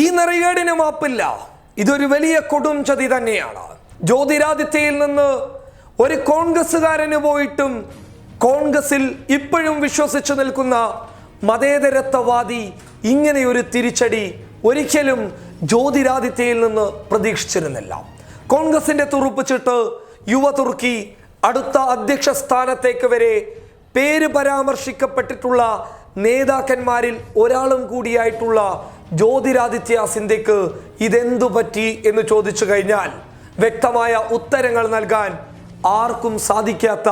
ഈ നിറയേടിന് മാപ്പില്ല. ഇതൊരു വലിയ കൊടും ചതി തന്നെയാണ്. ജ്യോതിരാദിത്യയിൽ നിന്ന് ഒരു കോൺഗ്രസ്സുകാരന് പോയിട്ടും കോൺഗ്രസിൽ ഇപ്പോഴും വിശ്വസിച്ചു നിൽക്കുന്ന മതേതരത്വവാദി ഇങ്ങനെയൊരു തിരിച്ചടി ഒരിക്കലും ജ്യോതിരാദിത്യയിൽ നിന്ന് പ്രതീക്ഷിച്ചിരുന്നില്ല. കോൺഗ്രസിന്റെ തുറുപ്പിച്ചിട്ട് യുവ തുർക്കി അടുത്ത അധ്യക്ഷ സ്ഥാനത്തേക്ക് വരെ പേര് പരാമർശിക്കപ്പെട്ടിട്ടുള്ള നേതാക്കന്മാരിൽ ഒരാളും കൂടിയായിട്ടുള്ള ജ്യോതിരാദിത്യ സിന്ധ്യക്ക് ഇതെന്തു പറ്റി എന്ന് ചോദിച്ചു കഴിഞ്ഞാൽ വ്യക്തമായ ഉത്തരങ്ങൾ നൽകാൻ ആർക്കും സാധിക്കാത്ത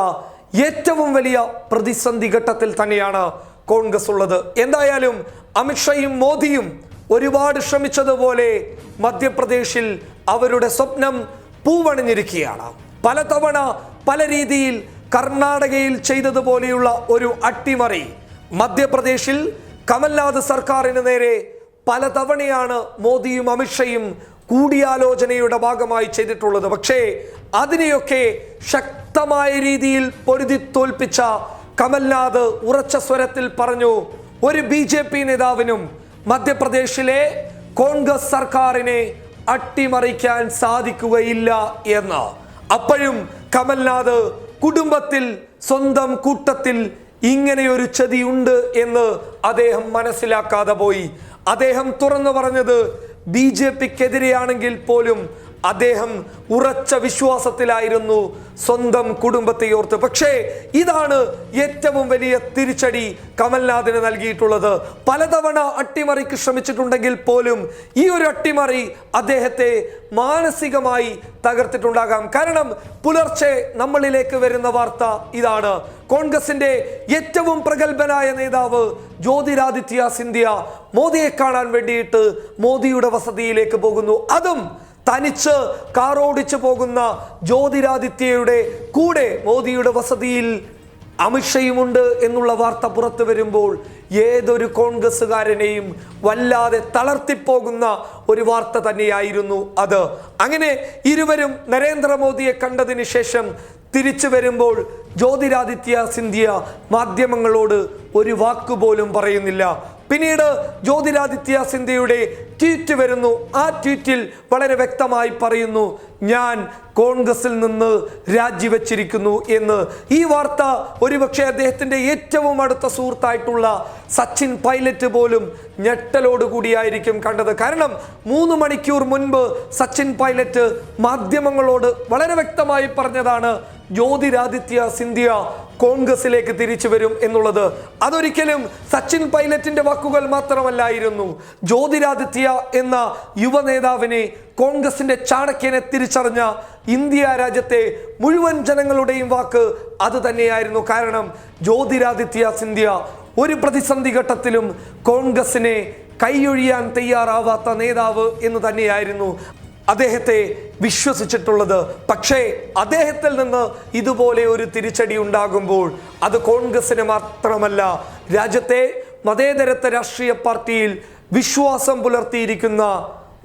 ഏറ്റവും വലിയ പ്രതിസന്ധി ഘട്ടത്തിൽ തന്നെയാണ് കോൺഗ്രസ് ഉള്ളത്. എന്തായാലും അമിത്ഷയും മോദിയും ഒരുപാട് ശ്രമിച്ചതുപോലെ മധ്യപ്രദേശിൽ അവരുടെ സ്വപ്നം പൂവണിഞ്ഞിരിക്കുകയാണ്. പലതവണ പല രീതിയിൽ കർണാടകയിൽ ചെയ്തതുപോലെയുള്ള ഒരു അട്ടിമറി മധ്യപ്രദേശിൽ കമൽനാഥ് സർക്കാരിന് നേരെ പലതവണയാണ് മോദിയും അമിത്ഷയും കൂടിയാലോചനയുടെ ഭാഗമായി ചെയ്തിട്ടുള്ളത്. പക്ഷേ അതിനെയൊക്കെ ശക്തമായ രീതിയിൽ പൊരുതി തോൽപ്പിച്ച കമൽനാഥ് ഉറച്ച സ്വരത്തിൽ പറഞ്ഞു ഒരു ബി ജെ പി നേതാവിനും മധ്യപ്രദേശിലെ കോൺഗ്രസ് സർക്കാരിനെ അട്ടിമറിക്കാൻ സാധിക്കുകയില്ല എന്ന്. അപ്പോഴും കമൽനാഥ് കുടുംബത്തിൽ സ്വന്തം കൂട്ടത്തിൽ ഇങ്ങനെയൊരു ചതിയുണ്ട് എന്ന് അദ്ദേഹം മനസ്സിലാക്കാതെ പോയി. അദ്ദേഹം തുറന്നു പറഞ്ഞത് ബി ജെ പിക്കെതിരെയാണെങ്കിൽ പോലും അദ്ദേഹം ഉറച്ച വിശ്വാസത്തിലായിരുന്നു സ്വന്തം കുടുംബത്തെ ഓർത്ത്. പക്ഷേ ഇതാണ് ഏറ്റവും വലിയ തിരിച്ചടി കമൽനാഥിന് നൽകിയിട്ടുള്ളത്. പലതവണ അട്ടിമറിക്ക് ശ്രമിച്ചിട്ടുണ്ടെങ്കിൽ പോലും ഈ ഒരു അട്ടിമറി അദ്ദേഹത്തെ മാനസികമായി തകർത്തിട്ടുണ്ടാകാം. കാരണം പുലർച്ചെ നമ്മളിലേക്ക് വരുന്ന വാർത്ത ഇതാണ്. കോൺഗ്രസിന്റെ ഏറ്റവും പ്രഗത്ഭനായ നേതാവ് ജ്യോതിരാദിത്യ സിന്ധ്യ മോദിയെ കാണാൻ വേണ്ടിയിട്ട് മോദിയുടെ വസതിയിലേക്ക് പോകുന്നു. അതും തനിച്ച് കാറോടിച്ചു പോകുന്ന ജ്യോതിരാദിത്യയുടെ കൂടെ മോദിയുടെ വസതിയിൽ അമിത്ഷയുമുണ്ട് എന്നുള്ള വാർത്ത പുറത്തു വരുമ്പോൾ ഏതൊരു കോൺഗ്രസ്സുകാരനെയും വല്ലാതെ തളർത്തിപ്പോകുന്ന ഒരു വാർത്ത തന്നെയായിരുന്നു അത്. അങ്ങനെ ഇരുവരും നരേന്ദ്രമോദിയെ കണ്ടതിന് ശേഷം തിരിച്ചു വരുമ്പോൾ ജ്യോതിരാദിത്യ സിന്ധ്യ മാധ്യമങ്ങളോട് ഒരു വാക്കുപോലും പറയുന്നില്ല. പിന്നീട് ജ്യോതിരാദിത്യ സിന്ധ്യയുടെ ട്വീറ്റ് വരുന്നു. ആ ട്വീറ്റിൽ വളരെ വ്യക്തമായി പറയുന്നു ഞാൻ കോൺഗ്രസിൽ നിന്ന് രാജിവെച്ചിരിക്കുന്നു എന്ന്. ഈ വാർത്ത ഒരുപക്ഷെ അദ്ദേഹത്തിന്റെ ഏറ്റവും അടുത്ത സുഹൃത്തായിട്ടുള്ള സച്ചിൻ പൈലറ്റ് പോലും ഞെട്ടലോടുകൂടിയായിരിക്കും കണ്ടത്. കാരണം മൂന്ന് മണിക്കൂർ മുൻപ് സച്ചിൻ പൈലറ്റ് മാധ്യമങ്ങളോട് വളരെ വ്യക്തമായി പറഞ്ഞതാണ് ജ്യോതിരാദിത്യ സിന്ധ്യ കോൺഗ്രസിലേക്ക് തിരിച്ചു വരും എന്നുള്ളത് അതൊരിക്കലും സച്ചിൻ പൈലറ്റിന്റെ വാക്കുകൾ മാത്രമല്ലായിരുന്നു. ജ്യോതിരാദിത്യ എന്ന യുവ നേതാവിനെ കോൺഗ്രസിന്റെ ചാണക്യനെ തിരിച്ചറിഞ്ഞ ഇന്ത്യ രാജ്യത്തെ മുഴുവൻ ജനങ്ങളുടെയും വാക്ക് അത് തന്നെയായിരുന്നു. കാരണം ജ്യോതിരാദിത്യ സിന്ധ്യ ഒരു പ്രതിസന്ധി ഘട്ടത്തിലും കോൺഗ്രസിനെ കൈയൊഴിയാൻ തയ്യാറാവാത്ത നേതാവ് എന്ന് തന്നെയായിരുന്നു. അദ്ദേഹത്തെ വിശ്വസിച്ചിട്ടുള്ളത്. പക്ഷേ അദ്ദേഹത്തിൽ നിന്ന് ഇതുപോലെ ഒരു തിരിച്ചടി ഉണ്ടാകുമ്പോൾ അത് കോൺഗ്രസിന് മാത്രമല്ല രാജ്യത്തെ മതേതരത്വ രാഷ്ട്രീയ പാർട്ടിയിൽ വിശ്വാസം പുലർത്തിയിരിക്കുന്ന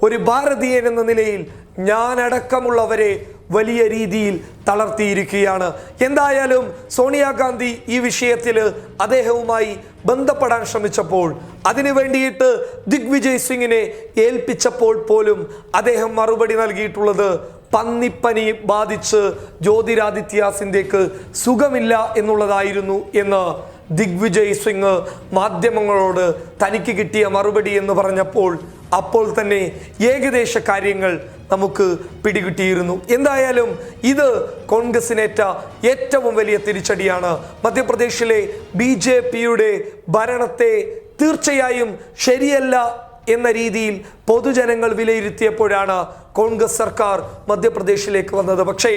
ഒരു ഭാരതീയൻ എന്ന നിലയിൽ ഞാനടക്കമുള്ളവരെ വലിയ രീതിയിൽ തളർത്തിയിരിക്കുകയാണ്. എന്തായാലും സോണിയാഗാന്ധി ഈ വിഷയത്തിൽ അദ്ദേഹവുമായി ബന്ധപ്പെടാൻ ശ്രമിച്ചപ്പോൾ അതിനു വേണ്ടിയിട്ട് ദിഗ്വിജയ് സിംഗിനെ ഏൽപ്പിച്ചപ്പോൾ പോലും അദ്ദേഹം മറുപടി നൽകിയിട്ടുള്ളത് പന്നിപ്പനി ബാധിച്ച് ജ്യോതിരാദിത്യ സിന്ധ്യക്ക് സുഖമില്ല എന്നുള്ളതായിരുന്നു എന്ന് ദിഗ്വിജയ് സിംഗ് മാധ്യമങ്ങളോട് തനിക്ക് കിട്ടിയ മറുപടി എന്ന് പറഞ്ഞപ്പോൾ അപ്പോൾ തന്നെ ഏകദേശ കാര്യങ്ങൾ നമുക്ക് പിടികിട്ടിയിരുന്നു. എന്തായാലും ഇത് കോൺഗ്രസിനേറ്റ ഏറ്റവും വലിയ തിരിച്ചടിയാണ്. മധ്യപ്രദേശിലെ ബി ജെ പിയുടെ ഭരണത്തെ തീർച്ചയായും ശരിയല്ല എന്ന രീതിയിൽ പൊതുജനങ്ങൾ വിലയിരുത്തിയപ്പോഴാണ് കോൺഗ്രസ് സർക്കാർ മധ്യപ്രദേശിലേക്ക് വന്നത്. പക്ഷേ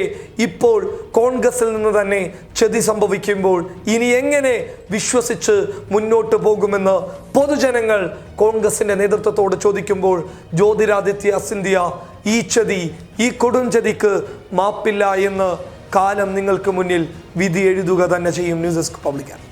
ഇപ്പോൾ കോൺഗ്രസിൽ നിന്ന് തന്നെ ചതി സംഭവിക്കുമ്പോൾ ഇനി എങ്ങനെ വിശ്വസിച്ച് മുന്നോട്ട് പോകുമെന്ന് പൊതുജനങ്ങൾ കോൺഗ്രസിന്റെ നേതൃത്വത്തോട് ചോദിക്കുമ്പോൾ ജ്യോതിരാദിത്യ സിന്ധ്യ ഈ ചതി ഈ കൊടും ചതിക്ക് മാപ്പില്ല എന്ന് കാലം നിങ്ങൾക്ക് മുന്നിൽ വിധി എഴുതുക തന്നെ ചെയ്യും. News desk പബ്ലിക്കാണ്